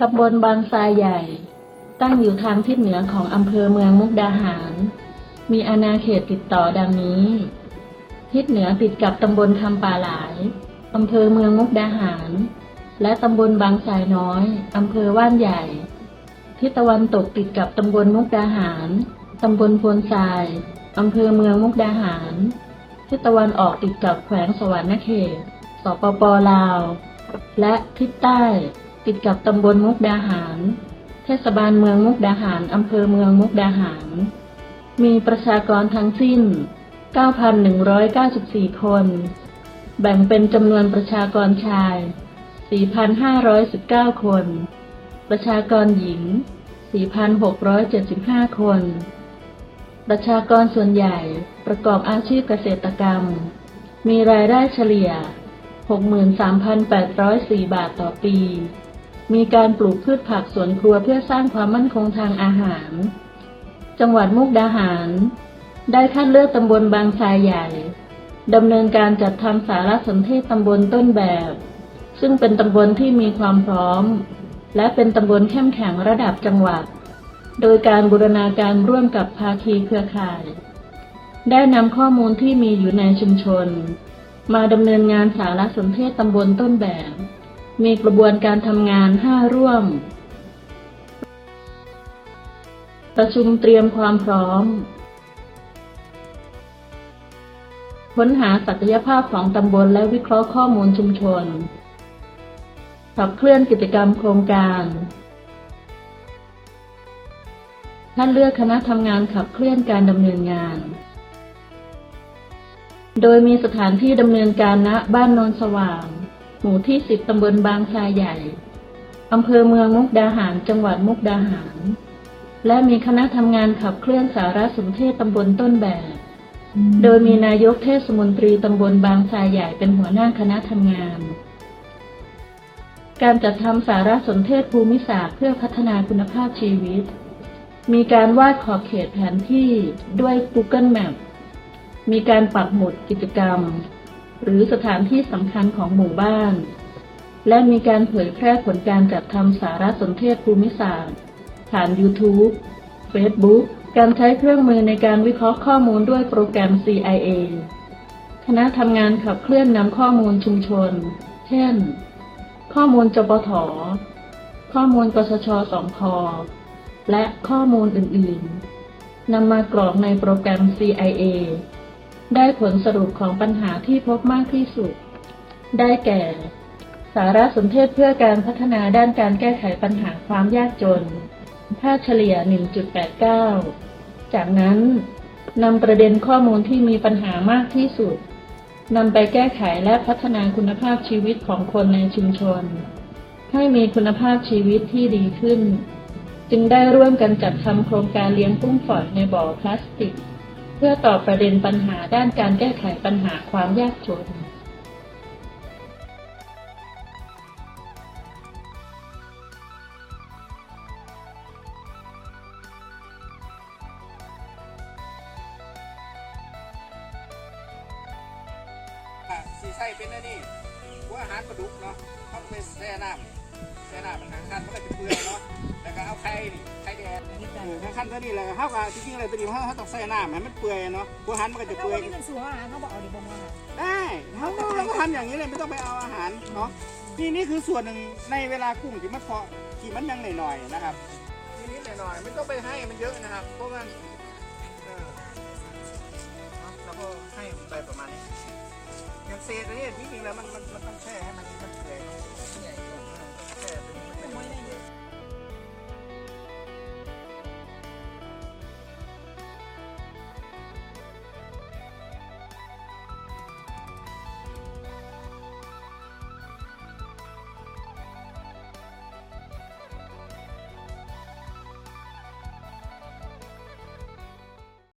ตำบลบางทรายใหญ่ ตั้งอยู่ทางทิศเหนือของอำเภอเมืองมุกดาหาร มีอาณาเขตติดต่อดังนี้ ทิศเหนือติดกับตำบลคำป่าหลายอำเภอเมืองมุกดาหาร และตำบลบางทรายน้อยอำเภอว่านใหญ่ ทิศตะวันตกติดกับตำบลมุกดาหารตำบลพวนทรายอำเภอเมืองมุกดาหาร ทิศตะวันออกติดกับแขวงสวรรณเขต สปปลาว และทิศใต้ ติดกับตำบลมุกดาหาร เทศบาลเมืองมุกดาหาร อำเภอเมืองมุกดาหาร มีประชากรทั้งสิ้น 9,194 คน แบ่งเป็นจำนวนประชากรชาย 4,519 คน ประชากรหญิง 4,675 คน ประชากรส่วนใหญ่ประกอบอาชีพเกษตรกรรม มีรายได้เฉลี่ย 63,804 บาทต่อปี มีการปลูกพืชผักสวนครัวเพื่อสร้างความมั่นคงทางอาหาร จังหวัดมุกดาหาร ได้คัดเลือกตำบลบางทรายใหญ่ดำเนินการจัดทำสารสนเทศตำบลต้นแบบ ซึ่งเป็นตำบลที่มีความพร้อม และเป็นตำบลเข้มแข็งระดับจังหวัด โดยการบูรณาการร่วมกับภาคีเครือข่าย ได้นำข้อมูลที่มีอยู่ในชุมชน มาดำเนินงานสารสนเทศตำบลต้นแบบ มีกระบวนการทำงาน 5 ร่วม ประชุมเตรียมความพร้อม ค้นหาศักยภาพของตำบลและวิเคราะห์ข้อมูลชุมชน ขับเคลื่อนกิจกรรมโครงการท่านเลือกคณะทำงานขับเคลื่อนการดำเนินงาน โดยมีสถานที่ดำเนินการณบ้านโนนสว่าง หมู่ที่สิบตำบลบางทรายใหญ่อำเภอเมืองมุกดาหาร จังหวัดมุกดาหาร และมีคณะทำงานขับเคลื่อนสารสนเทศตำบลต้นแบบ โดยมีนายกเทศมนตรีตำบลบางทรายใหญ่เป็นหัวหน้าคณะทำงาน การจัดทำสารสนเทศภูมิศาสตร์เพื่อพัฒนาคุณภาพชีวิต มีการวาดขอบเขตแผนที่ด้วย Google Map มีการปักหมุดกิจกรรม หรือสถานที่สำคัญของหมู่บ้าน และมีการเผยแพร่ผลการจัดทำสารสนเทศภูมิศาสตร์ ผ่าน YouTube Facebook การใช้เครื่องมือในการวิเคราะห์ข้อมูลด้วยโปรแกรม CIA คณะทำงานขับเคลื่อนนำข้อมูลชุมชน เช่น ข้อมูลจปท ข้อมูลกสชสองพและข้อมูลอื่น ๆนำมากรอกในโปรแกรม CIA ได้ผลสรุปของปัญหาที่พบมากที่สุด ได้แก่ สารสนเทศเพื่อการพัฒนาด้านการแก้ไขปัญหาความยากจน ค่าเฉลี่ย 1.89 จากนั้นนำประเด็นข้อมูลที่มีปัญหามากที่สุดนำไปแก้ไขและพัฒนาคุณภาพชีวิตของคนในชุมชน ให้มีคุณภาพชีวิตที่ดีขึ้น จึงได้ร่วมกันจัดทำโครงการเลี้ยงกุ้งฝอยในบ่อพลาสติก พื่อตอบประเด็นปัญหาด้านการแก้ไขปัญหาความยากจนอะสีไส้เป็นอันนี้ หัวอาหารปลาดุกเนาะเขาไปแช่น้ำแช่น้ำมันหางคันมันก็จะเปื่อยเนาะแล้วก็เอาไข่นี่ไข่แดงเออหางคันตัวนี้แหละเขาก็จริงๆเลยตัวนี้เขาเขาต้องแช่น้ำให้มันเปื่อยเนาะหัวอาหารมันก็จะถ้าเปื่อวัยนนี้เป็นสูงอาหารเขาบอกเอาดิบงอาหารได้เขาก็เราก็ทำอย่างนี้เลยไม่ต้องไปเอาอาหารเนาะนี่นี่คือส่วนหนึ่งในเวลากุ้งที่มันเพาะที่มันยังหน่อยๆนะครับนิดๆหน่อยๆไม่ต้องไปให้มันเยอะนะครับเพราะมันเออเนาะแล้วก็ให้ไปประมาณนี้ saya na yan. Hindi naman magpapang saya. Magpapang saya.